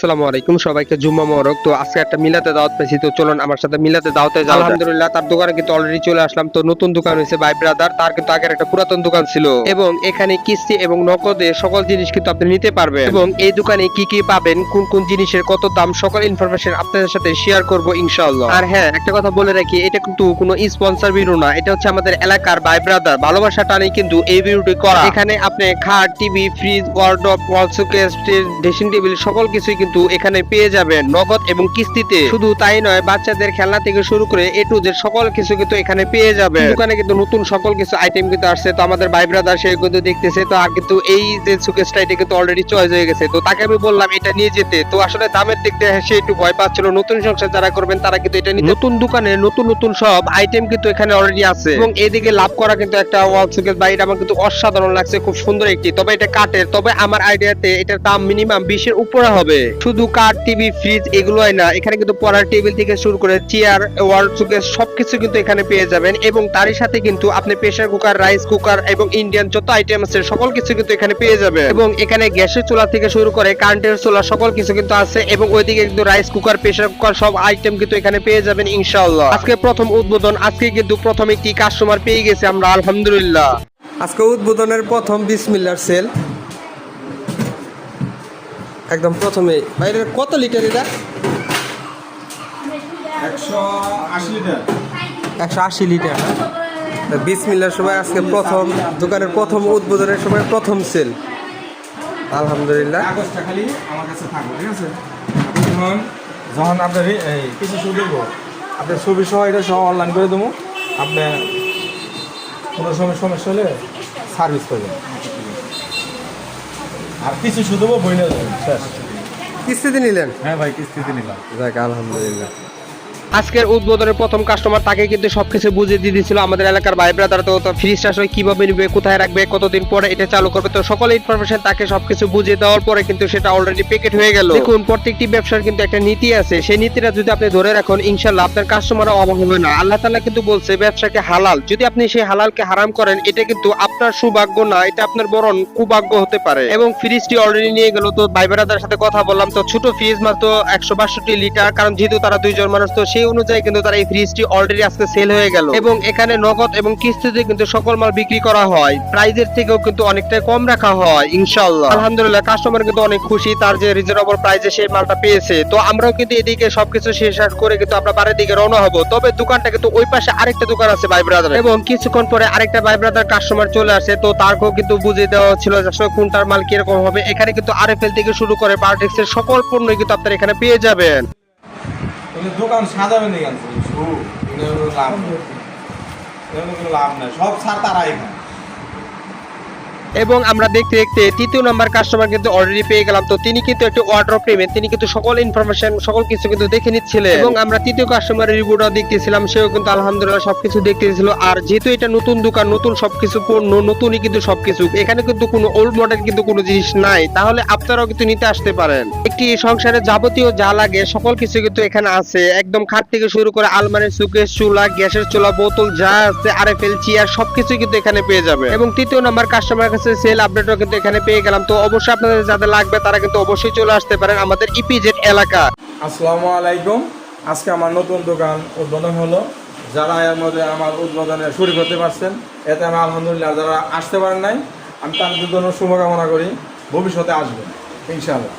আসসালামু আলাইকুম, সবাইকে জুম্মা তো আজকে একটা মিলাতে দাওয়াত পেয়েছি, তো চলুন আমার সাথে মিলাতে দাওয়াতে আলহামদুলিল্লাহ, তার দোকানে কিন্তু অলরেডি চলে আসলাম। তো নতুন দোকান হয়েছে ব্রাদার তার কিন্তু আগের একটা পুরাতন দোকান ছিল। এবং এখানে কিস্তি এবং সকল জিনিস কিন্তু আপনি নিতে পারবেন। এবং এই দোকানে কি কি পাবেন, কোন কোন জিনিসের কত দাম, সকল ইনফরমেশন আপনাদের সাথে শেয়ার করব ইনশাআল্লাহ। আর হ্যাঁ একটা কথা বলে রাখি, এটা কিন্তু কোনো স্পন্সর ভিডিও না, এটা হচ্ছে আমাদের এলাকার বাই ব্রাদার ভালোবাসা টানে কিন্তু এই ভিডিওটি করা। এখানে আপনি খাট TV fridge wardrobe wall dressing table সকল কিছুই কিন্তু এখানে পেয়ে যাবেন নগদ এবং কিস্তিতে। শুধু তাই নয়, বাচ্চাদের খেলনা থেকে শুরু করে এ টু জেড সকল কিছু কিন্তু এখানে পেয়ে যাবে দোকানে কিন্তু নতুন সকল কিছু আইটেম কিন্তু আসছে। তো আমাদের ভাই ব্রাদার সে কিন্তু দেখতেছে। তো আর কিন্তু এই যে সুকেসটা এটা কিন্তু অলরেডি চয়েস হয়ে গেছে। তো তাকে আমি বললাম, এটা নিয়ে যেতে। তো আসলে দামের দিক দিয়ে সে একটু ভয় পাচ্ছিল। নতুন সংসার যারা করবেন, তারা কিন্তু এটা নিয়ে নতুন দোকানে নতুন নতুন সব আইটেম কিন্তু এখানে অলরেডি আছে। এবং এদিকে লাভ করা কিন্তু একটা ওয়াল সুকেস বা এটা আমার কিন্তু অসাধারণ লাগছে। খুব সুন্দর একটি। তবে এটা কাঠের। তবে আমার আইডিয়াতে এটার দাম মিনিমাম বিশের উপরে হবে। শুধু কাঠ টিভি ফ্রিজ এগুলোই না, এখানে কিন্তু পড়ার টেবিল থেকে শুরু করে চেয়ার ওয়াল সুকেস সবকিছু কিন্তু এখানে পেয়ে যাবেন এবং তারই সাথে কিন্তু আপনি প্রেসার কুকার রাইস কুকার এবং ইন্ডিয়ান যত আইটেম আছে সকল কিছু কিন্তু এখানে পেয়ে যাবেন। এবং এখানে গ্যাসের চুলা থেকে শুরু করে কারেন্টের চুলা সকল কিছু কিন্তু আছে এবং ওইদিকে কিন্তু রাইস কুকার প্রেসার কুকার সব আইটেম কিন্তু এখানে পেয়ে যাবেন ইনশাআল্লাহ। আজকে প্রথম উদ্বোধন, আজকে কিন্তু প্রথম একটি কাস্টমার পেয়ে গেছে আমরা, আলহামদুলিল্লাহ। আজকে উদ্বোধনের প্রথম বিসমিল্লার সেল একদম প্রথমে বাইরে কত লিটার এটা? একশো আশি লিটার। বিসমিল্লার সময় আজকে প্রথম দোকানের প্রথম উদ্বোধনের সময় প্রথম সেল। আলহামদুলিল্লাহ। খালি আমার কাছে থাকবে ঠিক আছে? যখন আপনার কিছু আপনার ছবি সহ এটা সহ অনলাইন করে দেবো। আপনি কোনো সময় সমস্যা হলে সার্ভিস করবেন। আর কিছু শুধু বই না যাবেন শেষ। কিস্তিতে নিলেন? হ্যাঁ ভাই কিস্তিতে নিলাম। যাক আলহামদুলিল্লাহ। আজকের উদ্বোধনের প্রথম কাস্টমার তাকে কিন্তু সবকিছু বুঝিয়ে দিয়ে দিয়েছিল আমাদের এলাকার ভাই ব্রাদার তো ফ্রিজটা আসলে কীভাবে নিবে, কোথায় রাখবে, কতদিন পরে এটা চালু করবে, তো সকল ইনফরমেশন তাকে সবকিছু বুঝিয়ে দেওয়ার পরে কিন্তু সেটা অলরেডি প্যাকেট হয়ে গেল। দেখুন, প্রত্যেকটি ব্যবসার কিন্তু একটা নীতি আছে। সেই নীতিটা যদি আপনি ধরে রাখুন ইনশাল্লাহ আপনার কাস্টমার অভাব হবে না। আল্লাহ তাআলা কিন্তু বলছে, ব্যবসাকে হালাল। যদি আপনি সেই হালালকে হারাম করেন, এটা কিন্তু আপনার সৌভাগ্য না, এটা আপনার বরং কুভাগ্য হতে পারে। এবং ফ্রিজটি অলরেডি নিয়ে গেল। তো ভাই ব্রাদার সাথে কথা বললাম। তো ছোট ফ্রিজ মাত্র একশো বাষট্টি লিটার, কারণ যেহেতু তারা দুইজন মানুষ, তো সেই অনুযায়ী কিন্তু তারা এই ফ্রিজটি অলরেডি আজকে সেল হয়ে গেল। এবং এখানে নগদ এবং কিস্তিতে কিন্তু সকল মাল বিক্রি করা হয়। প্রাইজের থেকেও কিন্তু অনেকটাই কম রাখা হয় ইনশাল্লাহ আলহামদুলিল্লাহ কাস্টমার কিন্তু অনেক খুশি, তার যে রিজনেবল প্রাইসে সেই মালটা পেয়েছে। তো আমরাও কিন্তু এদিকে সবকিছু শেষ করে কিন্তু আমরা বাড়ির দিকে রওনা হব। তবে দোকানটা কিন্তু ওই পাশে আরেকটা দোকান আছে, ভাই ব্রাদার এবং কিছুক্ষণ পরে আরেকটা ভাই ব্রাদার কাস্টমার চলে আসে। তো তারকেও কিন্তু বুঝিয়ে দেওয়া ছিল যে আসলে কোনটার মাল কীরকম হবে। এখানে কিন্তু আরএফএল থেকে শুরু করে পার্টেক্স এর সকল পণ্য কিন্তু আপনারা এখানে পেয়ে যাবেন। দোকান সাজাবেন এখান থেকে লাভ নেই। এগুলো কোনো লাভ নেই। সব ছাড় তারা এখানে এবং আমরা দেখতে দেখতে তৃতীয় নাম্বার কাস্টমার কিন্তু অলরেডি পেয়ে গেলাম। তো তিনি কিন্তু একটি অর্ডার পেমেন্ট তিনি কিন্তু সকল ইনফরমেশন সকল কিছু কিন্তু দেখে নিচ্ছিলেন। এবং আমরা তৃতীয় কাস্টমারের রিভিউটা দেখতেছিলাম। সেও কিন্তু আলহামদুলিল্লাহ সবকিছু দেখতেছিল আর যেহেতু এটা নতুন দোকান নতুন সবকিছু পণ্য নতুনই কিন্তু সবকিছু এখানে কিন্তু কোনো ওল্ড মডেল কিন্তু কোনো জিনিস নাই। তাহলে আপনারাও কিন্তু নিতে আসতে পারেন। একটি সংসারে যাবতীয় যা লাগে সকল কিছু কিন্তু এখানে আছে। একদম খাট থেকে শুরু করে আলমারি সুকেশ চুলা গ্যাসের চুলা বোতল যা আছে আরএফএল চেয়ার সবকিছু কিন্তু এখানে পেয়ে যাবে এবং তৃতীয় নাম্বার কাস্টমার কাছে সেল আপডেটও কিন্তু এখানে পেয়ে গেলাম। তো অবশ্যই আপনাদের যাদের লাগবে, তারা কিন্তু অবশ্যই চলে আসতে পারেন আমাদের ইপিজেড এলাকা। আসসালামু আলাইকুম। আজকে আমার নতুন দোকান উদ্বোধন হলো। যারা এর মধ্যে আমার উদ্বোধনে শুরু করতে পারছেন, এতে আমি আলহামদুলিল্লাহ যারা আসতে পারেন নাই, আমি তাদের জন্য শুভকামনা করি। ভবিষ্যতে আসবেন, ইনশাআল্লাহ।